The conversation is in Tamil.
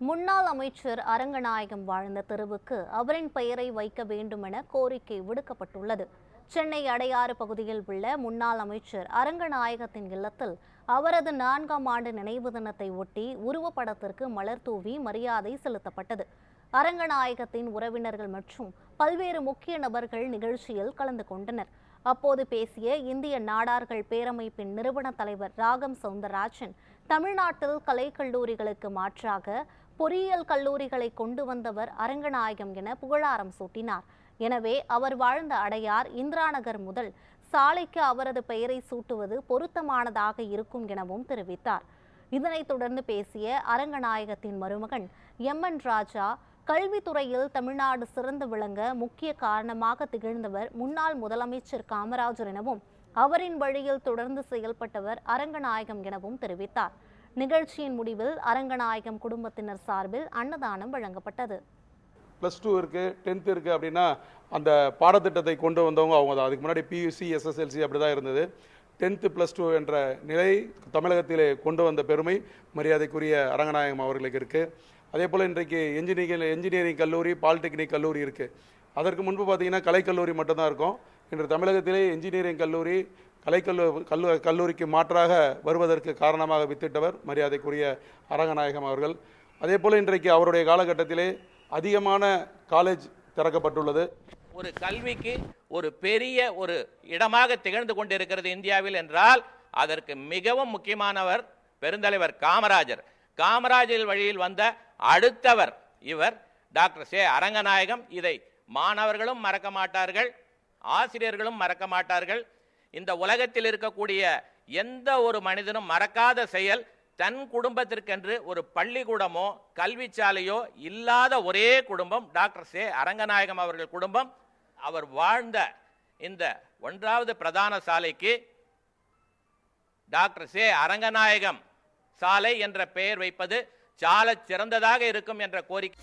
முன்னாள் அமைச்சர் அரங்கநாயகம் வாழ்ந்த தெருவுக்கு அவரின் பெயரை வைக்க வேண்டும் என கோரிக்கை விடுக்கப்பட்டுள்ளது. சென்னை அடையாறு பகுதியில் உள்ள முன்னாள் அமைச்சர் அரங்கநாயகத்தின் இல்லத்தில் அவரது நான்காம் ஆண்டு நினைவு தினத்தை ஒட்டி உருவப்படத்திற்கு மலர் தூவி மரியாதை செலுத்தப்பட்டது. அரங்கநாயகத்தின் உறவினர்கள் மற்றும் பல்வேறு முக்கிய நபர்கள் நிகழ்ச்சியில் கலந்து கொண்டனர். அப்போது பேசிய இந்திய நாடார்கள் பேரமைப்பின் நிறுவன தலைவர் ராகம் சவுந்தரராஜன் தமிழ்நாட்டில் கலைக்கல்லூரிகளுக்கு மாற்றாக பொறியியல் கல்லூரிகளை கொண்டு வந்தவர் அரங்கநாயகம் என புகழாரம் சூட்டினார். எனவே அவர் வாழ்ந்த அடையார் இந்திராநகர் முதல் சாலைக்கு அவரது பெயரை சூட்டுவது பொருத்தமானதாக இருக்கும் எனவும் தெரிவித்தார். இதனைத் தொடர்ந்து பேசிய அரங்கநாயகத்தின் மருமகன் எம். என். ராஜா கல்வித்துறையில் தமிழ்நாடு சிறந்து விளங்க முக்கிய காரணமாக திகழ்ந்தவர் முன்னாள் முதலமைச்சர் காமராஜர் எனவும் அவரின் வழியில் தொடர்ந்து செயல்பட்டவர் அரங்கநாயகம் எனவும் தெரிவித்தார். நிகழ்ச்சியின் முடிவில் அரங்கநாயகம் குடும்பத்தினர் சார்பில் அன்னதானம் வழங்கப்பட்டது. ப்ளஸ் டூ இருக்குது டென்த்து இருக்குது அப்படின்னா அந்த பாடத்திட்டத்தை கொண்டு வந்தவங்க அவங்க தான். அதுக்கு முன்னாடி பியூசி எஸ்எஸ்எல்சி அப்படி தான் இருந்தது. டென்த்து ப்ளஸ் டூ என்ற நிலை தமிழகத்திலே கொண்டு வந்த பெருமை மரியாதைக்குரிய அரங்கநாயகம் அவர்களுக்கு இருக்குது அதே போல் இன்றைக்கு என்ஜினியரிங் என்ஜினியரிங் கல்லூரி பாலிடெக்னிக் கல்லூரி இருக்குது அதற்கு முன்பு பார்த்தீங்கன்னா கலைக்கல்லூரி மட்டும்தான் இருக்கும். இன்று தமிழகத்திலே இன்ஜினியரிங் கல்லூரி கலைக்கல்லூ கல்லூ கல்லூரிக்கு மாற்றாக வருவதற்கு காரணமாக வித்திட்டவர் மரியாதைக்குரிய அரங்கநாயகம் அவர்கள். அதே போல் இன்றைக்கு அவருடைய காலகட்டத்திலே அதிகமான காலேஜ் திறக்கப்பட்டுள்ளது. ஒரு கல்விக்கு ஒரு பெரிய ஒரு இடமாக திகழ்ந்து கொண்டிருக்கிறது இந்தியாவில் என்றால் அதற்கு மிகவும் முக்கியமானவர் பெருந்தலைவர் காமராஜர். காமராஜர் வழியில் வந்த அடுத்தவர் இவர் டாக்டர் சே. அரங்கநாயகம். இதை மாணவர்களும் மறக்க மாட்டார்கள். ஆசிரியர்களும் மறக்க மாட்டார்கள். இந்த உலகத்தில் இருக்கக்கூடிய எந்த ஒரு மனிதனும் மறக்காத செயல் தன் குடும்பத்திற்கென்று ஒரு பள்ளிக்கூடமோ கல்விச்சாலையோ இல்லாத ஒரே குடும்பம் டாக்டர் சே அரங்கநாயகம் அவர்கள் குடும்பம். அவர் வாழ்ந்த இந்த ஒன்றாவது பிரதான சாலைக்கு டாக்டர் சே அரங்கநாயகம் சாலை என்ற பெயர் வைப்பது சால சிறந்ததாக இருக்கும் என்ற கோரிக்கை.